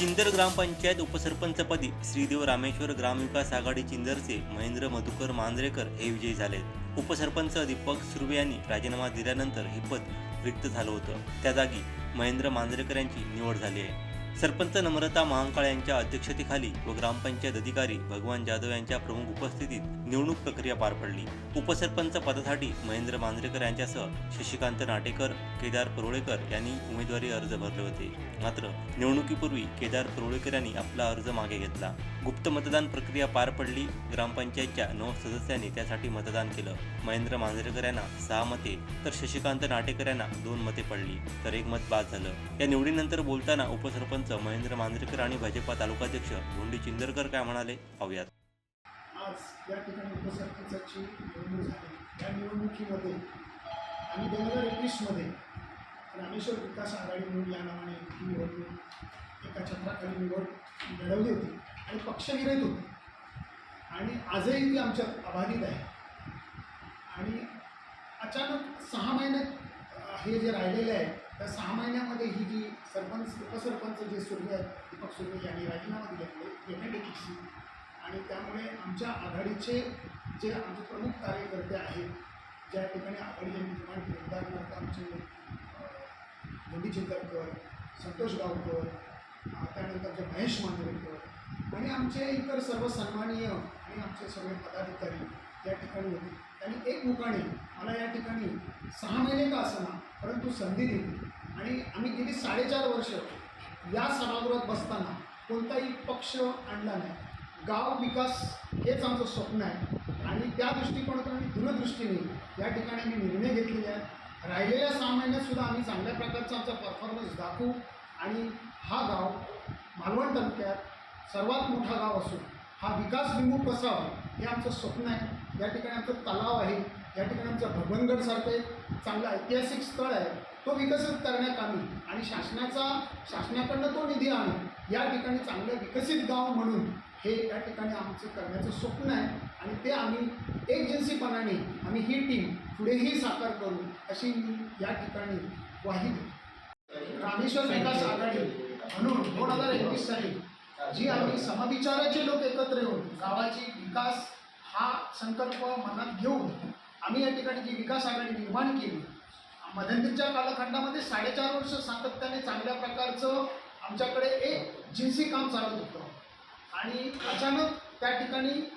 चिंदर ग्रामपंचायत उपसरपंचपदी श्रीदेव रामेश्वर ग्रामविकास आघाडी चिंदरचे महेंद्र मधुकर मांजरेकर हे विजयी झालेत. उपसरपंच दीपक सुर्वे यांनी राजीनामा दिल्यानंतर हे पद रिक्त झालं होतं. त्या जागी महेंद्र मांजरेकर यांची निवड झाली आहे. सरपंच नम्रता महांकाळ यांच्या अध्यक्षतेखाली व ग्रामपंचायत अधिकारी भगवान जाधव यांच्या प्रमुख उपस्थितीत निवडणूक प्रक्रिया पार पडली. उपसरपंच पदासाठी महेंद्र मांजरेकर यांच्यासह शशिकांत नाटेकर केदार परोळेकर यांनी उमेदवारी अर्ज भरले होते. मात्र निवडणुकीपूर्वी केदार परोळेकर यांनी आपला अर्ज मागे घेतला. गुप्त मतदान प्रक्रिया पार पडली. ग्रामपंचायतच्या नऊ सदस्यांनी त्यासाठी मतदान केलं. महेंद्र मांजरेकर यांना सहा मते तर शशिकांत नाटेकर यांना दोन मते पडली तर एक मत बाद झालं. या निवडीनंतर बोलताना उपसरपंच महेंद्र मांजरेकर आणि भाजपा तालुकाध्यक्ष भोंडी चिंदरकर काय म्हणाले? पाहूयात. आज या ठिकाणी उपसरपंचाची निवडणूक झाली. या निवडणुकीमध्ये आणि दोन हजार एकवीसमध्ये रामेश्वर विकास आघाडी म्हणून या नावाने ही निवडणूक एका छत्राखाली निवड लढवली होती आणि पक्षविरहित होती. आणि आजही ती आमच्या अबाधित आहे. आणि अचानक सहा महिन्यात हे जे राहिलेले आहे त्या सहा महिन्यामध्ये ही जी सरपंच उपसरपंच जे सुर्वे आहेत दीपक सुर्वे यांनी राजीनामा दिल्यामुळे एकाडेकीची आणि त्यामुळे आमच्या आघाडीचे जे आमचे प्रमुख कार्यकर्ते आहेत ज्या ठिकाणी आघाडी यांनी निर्माण केली उदाहरणार्थ आमचे मोदी चिंतनकर संतोष गावकर त्यानंतरचे महेश मांजरेकर आणि आमचे इतर सर्व सन्माननीय आणि आमचे सगळे पदाधिकारी या ठिकाणी होते. त्यांनी एक मुकाने मला या ठिकाणी सहा महिने का असना परंतु संधी दिली. आणि आम्ही गेली साडेचार वर्ष या सभागृहात बसताना कोणताही पक्ष आणला नाही. गाव विकास हेच आमचं स्वप्न आहे. आणि त्या दृष्टिकोनातून आणि दूरदृष्टीने या ठिकाणी आम्ही निर्णय घेतलेले आहेत. राहिलेल्या सहा आम्ही चांगल्या प्रकारचा आमचा परफॉर्मन्स दाखवू. आणि हा गाव मालवण तालुक्यात सर्वात मोठा गाव असून हा विकास विमुख असावा हे आमचं स्वप्न आहे. या ठिकाणी आमचं तलाव आहे. या ठिकाणी आमचं भगवनगडसारखं एक चांगलं ऐतिहासिक स्थळ आहे. तो विकसित करण्यात आम्ही आणि शासनाचा शासनाकडनं तो निधी आणून या ठिकाणी चांगलं विकसित गाव म्हणून हे या ठिकाणी आमचं करण्याचं स्वप्न आहे. आणि ते आम्ही एकजिन्सीपणाने आम्ही ही टीम पुढेही साकार करू अशी मी या ठिकाणी ग्वाही रामेश्वर विकास आघाडी म्हणून दोन हजार एकवीस साली जी आम्ही समविचाराचे लोक एकत्र येऊन गावाची विकास हा संकल्प मनात घेऊन आम्ही या ठिकाणी जी विकास आघाडी निर्माण केली मध्यंतरीच्या कालखंडामध्ये साडेचार वर्ष सातत्याने चांगल्या प्रकारचं आमच्याकडे एक जिन्सी काम चालत होतं. आणि अचानक त्या ठिकाणी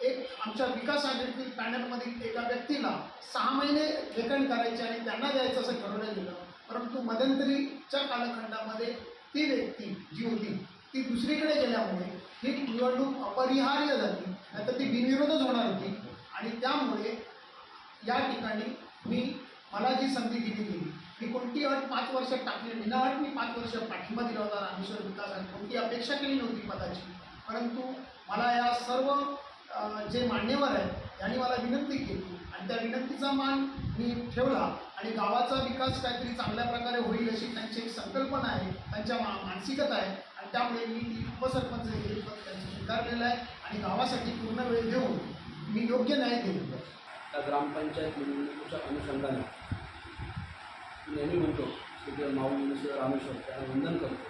एक आमच्या विकास आघाडीतील पॅनलमधील एका व्यक्तीला सहा महिने वेतन करायचे आणि त्यांना द्यायचं असं ठरवलं गेलं. परंतु मध्यंतरीच्या कालखंडामध्ये ती व्यक्ती जी होती ती दुसरीकडे गेल्यामुळे ही निवडणूक अपरिहार्य झाली. नाहीतर ती बिनविरोधच होणार होती. आणि त्यामुळे या ठिकाणी मी मला जी संधी दिली गेली मी कोणती अट पाच वर्ष टाकली बिना अट मी पाच वर्ष पाठिंबा दिला होता रामेश्वर विकास आणि कोणती अपेक्षा केली नव्हती पदाची. परंतु मला या सर्व जे मान्यवर आहेत यांनी मला विनंती केली. आणि त्या विनंतीचा मान मी ठेवला आणि गावाचा विकास काहीतरी चांगल्या प्रकारे होईल अशी त्यांची एक संकल्पना आहे त्यांच्या मा मानसिकता आहे. आणि त्यामुळे मी ती उपसरपंच हे पद त्यांचं स्वीकारलेलं आहे आणि गावासाठी पूर्ण वेळ देऊन मी योग्य न्याय दिलेलं त्या ग्रामपंचायत निवडणुकीच्या अनुषंगाने नेहमी म्हणतो तिथे माऊली मिनिस्टर रामेश्वर त्यांना वंदन करतो.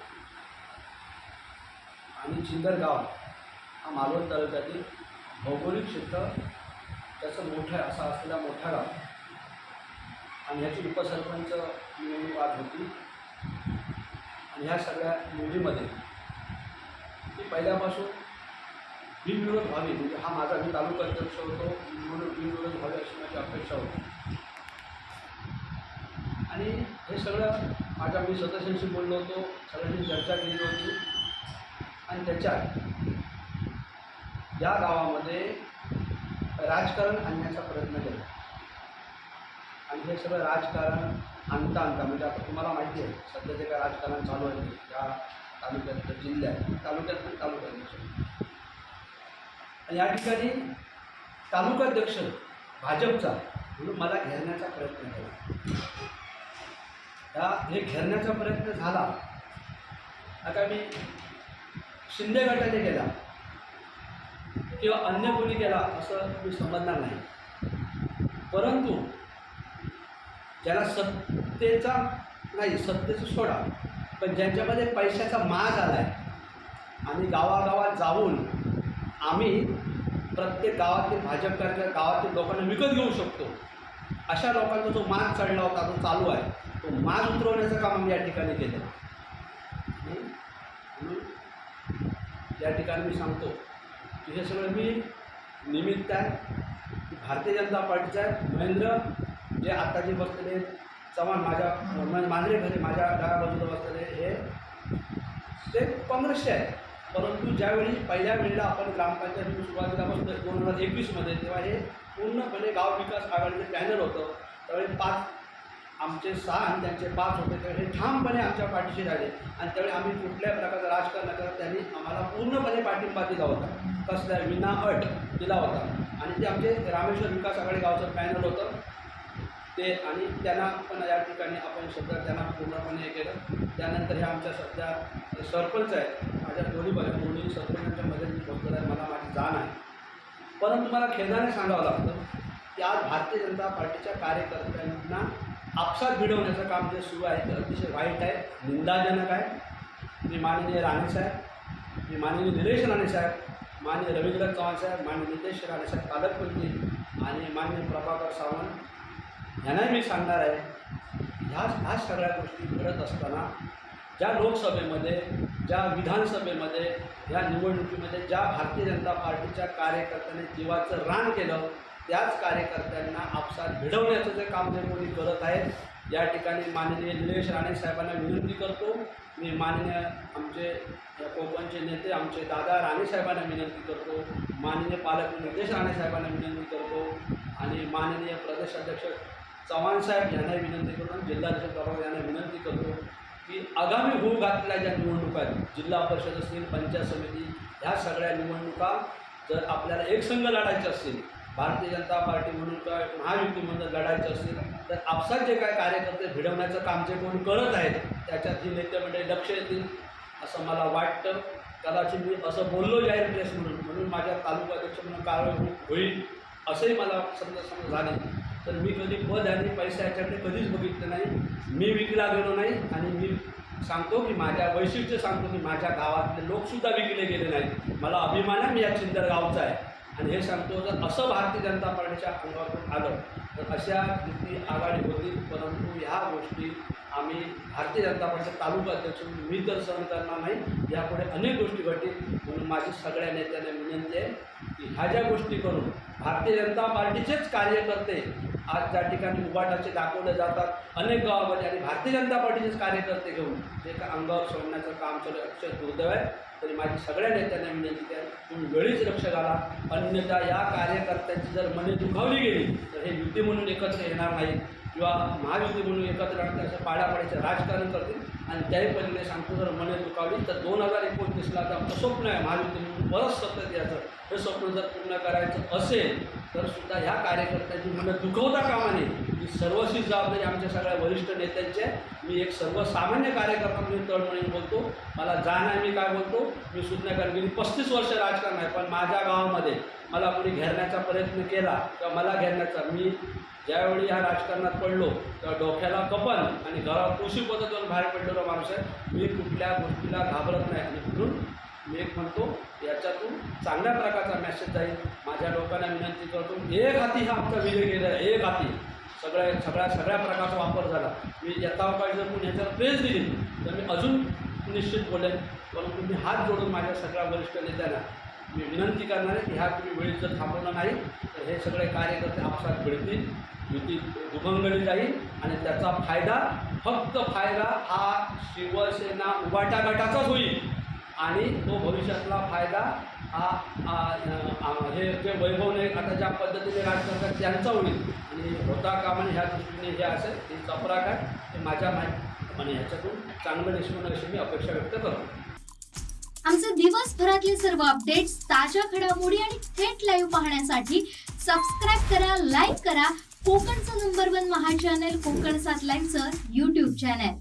आणि चिंदर गाव हा मालवण तालुक्यातील भौगोलिक क्षेत्र त्याचं मोठं असा असलेला मोठा गाव. आणि ह्याची उपसरपंच निवडणूक आज होती. आणि ह्या सगळ्या निवडीमध्ये मी पहिल्यापासून बिनविरोध व्हावी म्हणजे हा माझा मी तालुका अध्यक्ष होतो म्हणून बिनविरोध व्हावे अशी माझी अपेक्षा होती. आणि हे सगळं माझ्या मी सदस्यांशी बोललो होतो सगळ्यांनी चर्चा केली होती. आणि त्याच्यात या गावामध्ये राजकारण आणण्याचा प्रयत्न केला. आणि हे सगळं राजकारण आणता आणता म्हणजे आता तुम्हाला माहिती आहे सध्या जे काय राजकारण चालू आहे या तालुक्यात जिल्ह्यात तालुक्यात पण तालुक्यात या ठिकाणी तालुकाध्यक्ष भाजपचा म्हणून मला घेरण्याचा प्रयत्न केला. या हे घेरण्याचा प्रयत्न झाला. आता मी शिंदे गटाने केला. किंवा अन्य कोणी केला असं मी समजणार नाही. परंतु ज्याला सत्तेचा नाही सत्तेचं सोडा पण ज्यांच्यामध्ये पैशाचा माज आला आहे आणि गावागावात जाऊन आम्ही प्रत्येक गावातील भाजप कार्यकर्ते गावातील लोकांना विकत घेऊ शकतो. अशा लोकांचा जो माग चढला होता तो चालू आहे. तो माग उतरवण्याचं काम आम्ही या ठिकाणी केलं. म्हणून या ठिकाणी मी सांगतो की हे सगळं मी निमित्त आहे भारतीय जनता पार्टीचं आहे. महेंद्र जे आत्ता जे बसलेले चव्हाण माझ्या मांजरे घरी माझ्या डाव्या बाजूला बसलेले हे ते काँग्रेसचे आहे परंतु ज्यावेळी पहिल्या वेळेला आपण ग्रामपंचायत सुरुवातीला बसतो दोन हजार एकवीसमध्ये तेव्हा हे पूर्णपणे गाव विकास आघाडीचं पॅनल होतं. त्यावेळी पाच आमचे सहा आणि त्यांचे पाच होते. त्यावेळी हे ठामपणे आमच्या पाठीशी राहिले. आणि त्यावेळी आम्ही कुठल्याही प्रकारचं राजकारण करत त्यांनी आम्हाला पूर्णपणे पाठिंबा दिला होता. कसल्या विना अट दिला होता. आणि ते आमचे रामेश्वर विकास आघाडी गावचं पॅनल होतं. ते आणि त्यांना पण या ठिकाणी आपण सध्या त्यांना पूर्णपणे हे केलं. त्यानंतर हे आमच्या सध्या सरपंच आहेत. माझ्या दोन्ही बाजू दोन्ही सरपंचांच्या मध्ये मी बसलेला आहे मला माझी जाण आहे. परंतु मला खेदाने सांगावं लागतं की आज भारतीय जनता पार्टीच्या कार्यकर्त्यांना आपसात भिडवण्याचं काम जे सुरू आहे ते अतिशय वाईट आहे निंदाजनक आहे. मी माननीय राणेसाहेब मी माननीय निलेश राणेसाहेब माननीय रवींद्र चव्हाण साहेब माननीय नितेश राणेसाहेब पालकमंत्री आणि माननीय प्रभाकर सावंत ह्यांना मी सांगणार आहे ह्या ह्या सगळ्या गोष्टी घडत असताना ज्या लोकसभेमध्ये ज्या विधानसभेमध्ये या निवडणुकीमध्ये ज्या भारतीय जनता पार्टीच्या कार्यकर्त्यांनी जीवाचं रान केलं त्याच कार्यकर्त्यांना आपसात भिडवण्याचं जे काम जे कोणी करत आहेत या ठिकाणी माननीय निलेश राणे साहेबांना विनंती करतो. मी माननीय आमचे कोकणचे नेते आमचे दादा राणे साहेबांना विनंती करतो. माननीय पालक नितेश राणे साहेबांना विनंती करतो. आणि माननीय प्रदेशाध्यक्ष चव्हाण साहेब यांना विनंती करतो आणि जिल्हाध्यक्ष प्रभाग यांना विनंती करतो की आगामी होऊ घातलेल्या ज्या निवडणुका आहेत जिल्हा परिषद असतील पंचायत समिती ह्या सगळ्या निवडणुका जर आपल्याला एकसंघ लढायचं असतील भारतीय जनता पार्टी म्हणून काय महायुतीमधून लढायचं असेल तर आपसात जे काय कार्यकर्ते भिडवण्याचं काम जे कोण करत आहेत त्याच्यात ही नेते मंडळी लक्ष येतील असं मला वाटतं. कदाचित मी असं बोललो जाहीर प्रेस म्हणून म्हणून माझ्या तालुका अध्यक्ष म्हणून कारवाई होईल असंही मला समजा समजा झाले. तर मी कधी पद आणि पैसा याच्याकडे कधीच बघितलं नाही. मी विकला गेलो नाही आणि मी सांगतो की माझ्या वैशिष्ट्य सांगतो की माझ्या गावातले लोकसुद्धा विकले गेले नाहीत. मला अभिमान आहे मी या चिंदर गावचा आहे. आणि हे सांगतो जर असं भारतीय जनता पार्टीच्या अंगावर आलं तर अशा रीती आघाडी होती परंतु ह्या गोष्टी आम्ही भारतीय जनता पक्षाचे तालुका अध्यक्ष मी तर सहन करणार नाही. यापुढे अनेक गोष्टी घडतील म्हणून माझी सगळ्या नेत्यांना विनंती आहे की ह्या ज्या गोष्टी करून भारतीय जनता पार्टीचेच कार्यकर्ते आज त्या ठिकाणी उभाटाचे दाखवले जातात. अनेक गावामध्ये आणि भारतीय जनता पार्टीचेच कार्यकर्ते घेऊन ते का अंगावर सोडण्याचं काम चालू अक्षय दुर्दैव आहे. तरी माझी सगळ्या नेत्यांना विनंती आहे तुम्ही वेळीच लक्ष घाला. अन्यथा या कार्यकर्त्यांची जर मने दुखावली गेली तर हे युती म्हणून एकत्र येणार नाही किंवा महायुती म्हणून एकत्र राहतील असं पाडापाडीचं राजकारण करतील. आणि त्याही पलीकडे सांगतो जर मने दुखावली तर दोन हजार एकोणतीसला तर स्वप्न आहे महायुती म्हणून परत सत्य द्यायचं हे स्वप्न जर पूर्ण करायचं असेल तर सुद्धा ह्या कार्यकर्त्यांची मनं दुखवता कामा नये. ही सर्वस्वी जबाबदारी आमच्या सगळ्या वरिष्ठ नेत्यांची आहे. मी एक सर्वसामान्य कार्यकर्ता म्हणून तळमळीने बोलतो. मला जाण आहे मी काय बोलतो? मी सुज्ञा कारण गेली पस्तीस वर्ष राजकारण आहे पण माझ्या गावामध्ये मला कोणी घेरण्याचा प्रयत्न केला किंवा मला घेरण्याचा मी ज्यावेळी ह्या राजकारणात पडलो तेव्हा डोक्याला कपन आणि घरात कृषी पद्धतीवर बाहेर पडलेला माणूस आहे. मी कुठल्या गोष्टीला घाबरत नाही. आणि म्हणून मी एक म्हणतो याच्यातून चांगल्या प्रकारचा मेसेज जाईल. माझ्या लोकांना विनंती करतो एक हाती हा आमचा विजय गेला एक हाती. सगळ्या सगळ्या सगळ्या प्रकारचा वापर झाला. मी येता जर कोणी ह्याच्यावर प्रेस दिली तर मी अजून निश्चित बोलेन. परंतु मी हात जोडून माझ्या सगळ्या वरिष्ठ नेत्यांना मी विनंती करणार आहे की ह्या तुम्ही वेळी जर थांबवलं नाही तर हे सगळे कार्यकर्ते आपसात भिडतील. युती दुभंगली जाईल आणि त्याचा फायदा फक्त फायदा हा शिवसेना उबाटा गटाचाच होईल. आणि तो भविष्यातला फायदा हा हे जे वैभवने आता ज्या पद्धतीने राज करतात त्यांचा होईल. आणि होता कामाने ह्या दृष्टीने हे असेल ते चपराक आहे ते माझ्या माहिती आणि ह्याच्यातून चांगलं निष्पन्न अशी मी अपेक्षा व्यक्त करतो. आमचे दिवसभरातले सर्व अपडेट्स ताज्या घडामोडी आणि थेट लाईव्ह पाहण्यासाठी सबस्क्राईब करा लाईक करा. कोकणचं नंबर वन महा चॅनल कोकण सात लाईव्हचं युट्यूब चॅनल